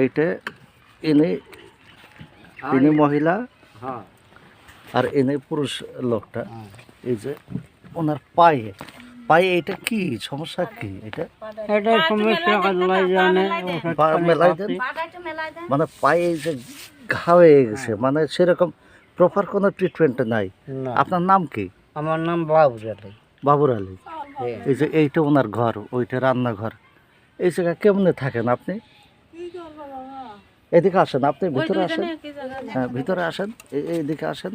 এইটা ইনি ইনি মহিলা হ্যাঁ। আর ইনি পুরুষ লোকটা। এই যে ওনার পায়ে পায়ে এটা কি? সমস্যা কি এটা? এটা সমস্যা জানে মেলাই দেন? মানে পায়ে এই যে ঘা হয়ে গেছে মানে সেরকম প্রপার কোনো ট্রিটমেন্ট নাই। আপনার নাম কি? আমার নাম বাবু জালি বাবুর আলী। এই যে এইটা ওনার ঘর ওইটা রান্নাঘর। এই জায়গায় কেমনে থাকেন আপনি? এদিকে আসেন আপনি ভিতরে আসেন। হ্যাঁ ভিতরে আসেন এই- এইদিকে আসেন।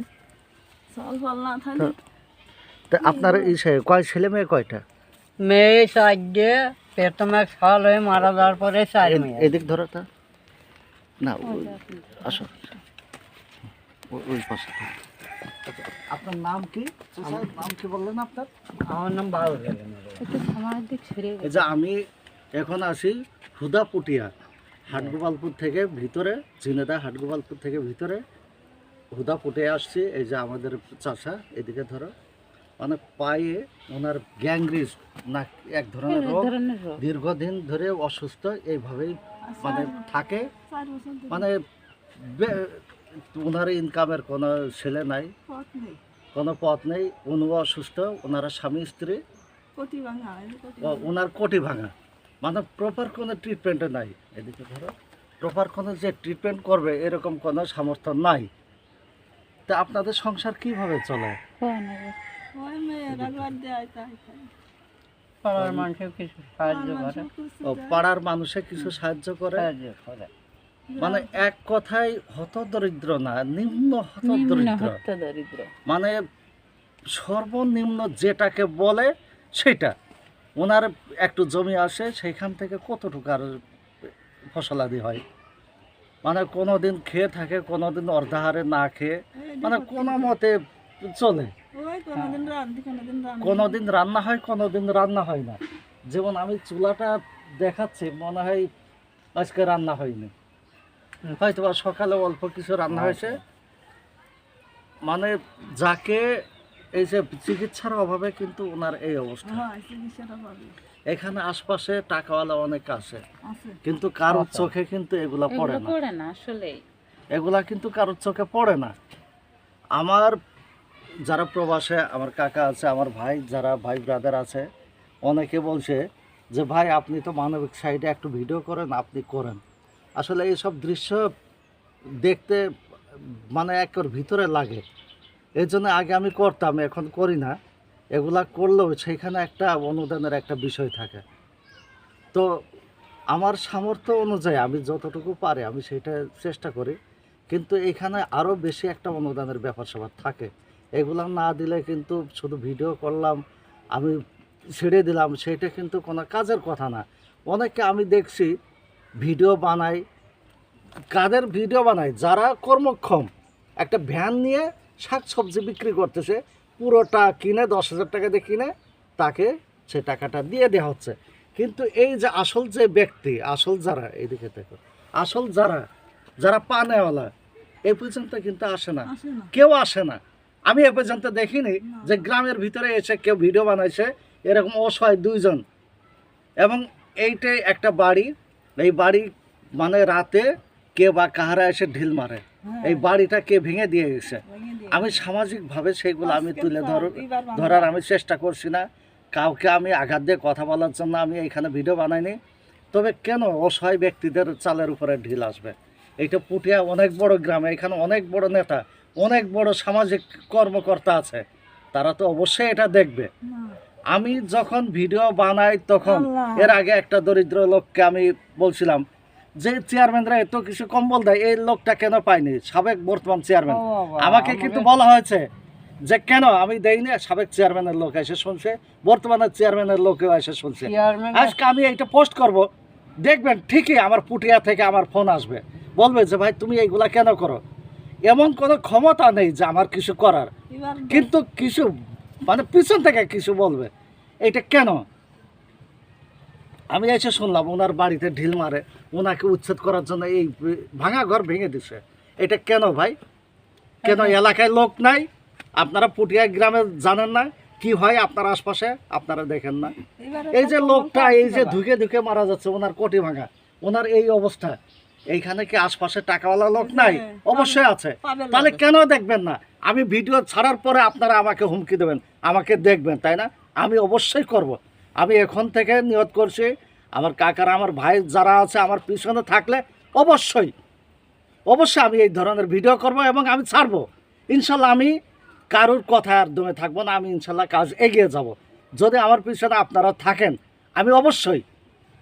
তা আপনার এই সে- কয় ছেলে মেয়ে কয়টা? মেয়ে সাহায্যে প্রথমে সাল হয়ে মারা যাওয়ার পরে এদিক ধরো তো। না আসো। ওই পাশে। আপনার নাম কি? নাম কি বললেন আপনার? আমার নাম বাবু যে আমি এখন আসি হুদা পুটিয়া হাটগোপালপুর থেকে ভিতরে ঝিনেদা হাটগোপালপুর থেকে ভিতরে হুদা পুটিয়া আসছি এই যে আমাদের চাষা এদিকে ধরো। মানে পায়ে ওনার গ্যাংরিস না এক ধরনের রোগ। দীর্ঘদিন ধরে অসুস্থ এইভাবেই মানে থাকে। মানে ওনার ইনকামের কোনো ছেলে নাই। কোনো পথ নেই। উনিও অসুস্থ ওনারা স্বামী স্ত্রী। ওনার কোটি ভাঙা। মানে প্রপার কোনো ট্রিটমেন্ট নাই। এদিকে ধরো প্রপার কোনো যে ট্রিটমেন্ট করবে এরকম কোনো সামর্থ্য নাই। তা আপনাদের সংসার কীভাবে চলে? পাড়ার মানুষের কিছু সাহায্য করে। ও পাড়ার মানুষে কিছু সাহায্য করে? মানে এক কথায় হতদরিদ্র না নিম্ন হতদরিদ্র। মানে সর্বনিম্ন যেটাকে বলে সেটা। ওনার একটু জমি আসে সেইখান থেকে কতটুকু আর ফসলাদি হয়? মানে কোনো দিন খেয়ে থাকে কোনো দিন অর্ধাহারে না খেয়ে মানে কোনো মতে চলে। কোনো দিন রান্না হয় কোনো দিন রান্না হয় না। যেমন আমি চুলাটা দেখাচ্ছি মনে হয় আজকে রান্না হয়নি। হয়তো সকালে অল্প কিছু রান্না হয়েছে। মানে যাকে এই যে চিকিৎসার অভাবে কিন্তু ওনার এই অবস্থা। এখানে আশপাশে টাকাওয়ালা অনেক আছে। কিন্তু কারোর চোখে কিন্তু এগুলা পড়ে না। পড়ে না আসলে এগুলা কিন্তু কারোর চোখে পড়ে না। আমার যারা প্রবাসে আমার কাকা আছে আমার ভাই যারা ভাই ব্রাদার আছে অনেকে বলছে যে ভাই আপনি তো মানবিক সাইডে একটু ভিডিও করেন আপনি করেন। আসলে এইসব দৃশ্য দেখতে মানে একর ভিতরে লাগে। এই জন্য আগে আমি করতাম, এখন করি না। এগুলা করলেও সেইখানে একটা অনুদানের একটা বিষয় থাকে। তো আমার সামর্থ্য অনুযায়ী আমি যতটুকু পারি আমি সেটা চেষ্টা করি। কিন্তু এখানে আরও বেশি একটা অনুদানের ব্যাপার স্যাপার থাকে। এগুলা না দিলে কিন্তু শুধু ভিডিও করলাম, আমি ছেড়ে দিলাম, সেটা কিন্তু কোনো কাজের কথা না। অনেকে আমি দেখছি ভিডিও বানাই কাদের ভিডিও বানায়, যারা কর্মক্ষম, একটা ভ্যান নিয়ে শাক সবজি বিক্রি করতেছে পুরোটা কিনে দশ হাজার টাকা দিয়ে কিনে তাকে সে টাকাটা দিয়ে দেওয়া হচ্ছে। কিন্তু এই যে আসল যে ব্যক্তি আসল যারা এইদিকে দেখো আসল যারা যারা পানেওয়ালা এ পর্যন্ত কিন্তু আসে না। কেউ আসে না। আমি এ পর্যন্ত দেখিনি যে গ্রামের ভিতরে এসে কেউ ভিডিও বানাইছে এরকম অসহায় দুইজন। এবং এইটাই একটা বাড়ি এই বাড়ি মানে রাতে কে বা কাহারা এসে ঢিল মারে। এই বাড়িটা কে ভেঙে দিয়ে গেছে। আমি সামাজিকভাবে সেইগুলো আমি তুলে ধর ধরার আমি চেষ্টা করছি না। কাউকে আমি আঘাত দিয়ে কথা বলার জন্য আমি এখানে ভিডিও বানাইনি। তবে কেন অসহায় ব্যক্তিদের চালের উপরে ঢিল আসবে? এইটা পুটিয়া অনেক বড় গ্রামে এখানে অনেক বড় নেতা অনেক বড় সামাজিক কর্মকর্তা আছে। তারা তো অবশ্যই এটা দেখবে। আমি যখন ভিডিও বানাই তখন এর আগে একটা দরিদ্র লোককে আমি বলছিলাম যে চেয়ারম্যানরা এত কিছু কম্বল দেয় এই লোকটা কেন পায়নি? সাবেক বর্তমান চেয়ারম্যান আমাকে কিন্তু বলা হয়েছে যে কেন আমি দেইনি সাবেক চেয়ারম্যানের লোক এসে শুনছে বর্তমানের চেয়ারম্যানের লোকেও এসে শুনছে। আজকে আমি এইটা পোস্ট করব দেখবেন ঠিকই আমার পুটিয়া থেকে আমার ফোন আসবে। বলবে যে ভাই তুমি এইগুলা কেন করো? এমন কোনো ক্ষমতা নেই যে আমার কিছু করার। কিন্তু কিছু মানে পিছন থেকে কিছু বলবে এটা কেন? আমি এসে শুনলাম ওনার বাড়িতে ঢিল মারে ওনাকে উচ্ছেদ করার জন্য এই ভাঙা ঘর ভেঙে দিছে। এটা কেন ভাই? কেন এলাকায় লোক নাই? আপনারা পুটিয়া গ্রামে জানেন না? কি হয় আপনার আশপাশে? আপনারা দেখেন না। এই যে লোকটা এই যে ধুকে ধুকে মারা যাচ্ছে ওনার কোটি ভাঙা। ওনার এই অবস্থা। এইখানে কি আশপাশে টাকাওয়ালা লোক নাই? অবশ্যই আছে। তাহলে কেন দেখবেন না? আমি ভিডিও ছাড়ার পরে আপনারা আমাকে হুমকি দেবেন আমাকে দেখবেন তাই না? আমি অবশ্যই করব। আমি এখন থেকে নিয়ত করছি আমার কাকারা আমার ভাই যারা আছে আমার পিছনে থাকলে অবশ্যই অবশ্যই আমি এই ধরনের ভিডিও করব এবং আমি ছাড়বো। ইনশাল্লাহ আমি কারোর কথা আর দমে থাকব না আমি ইনশাল্লাহ কাজ এগিয়ে যাব। যদি আমার পিছনে আপনারা থাকেন আমি অবশ্যই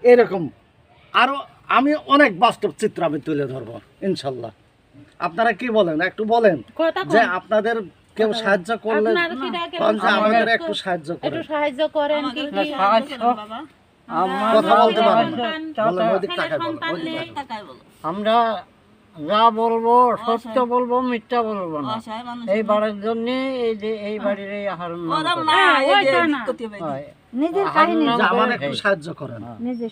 এরকম আরও আমি অনেক বাস্তব চিত্র আমি তুলে ধরবো ইনশাল্লাহ। আপনারা কি বলেন? একটু বলেন যে আপনাদের কেউ সাহায্য করলে আমাদের একটু সাহায্য একটু সাহায্য করেন কি কি? সাহায্য কথা বলতে পারেন। আমরা যা বলব সত্য বলব মিথ্যা বলব না। এই বাড়ির জন্য এই যে এই বাড়ির এই আহার হ্যাঁ। নিজের আহার নাম যে আমার করে একটু খাই। সাহায্য করেন। নিজের